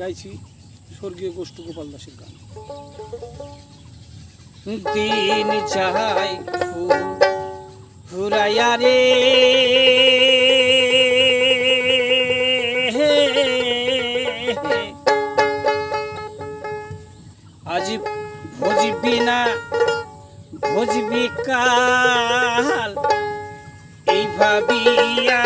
গাইছি স্বর্গীয় গোষ্ঠ গোপাল দাসের গান। দিন চাই ফুরাইয়া রে। আজি না কাল, এই ভাবিয়া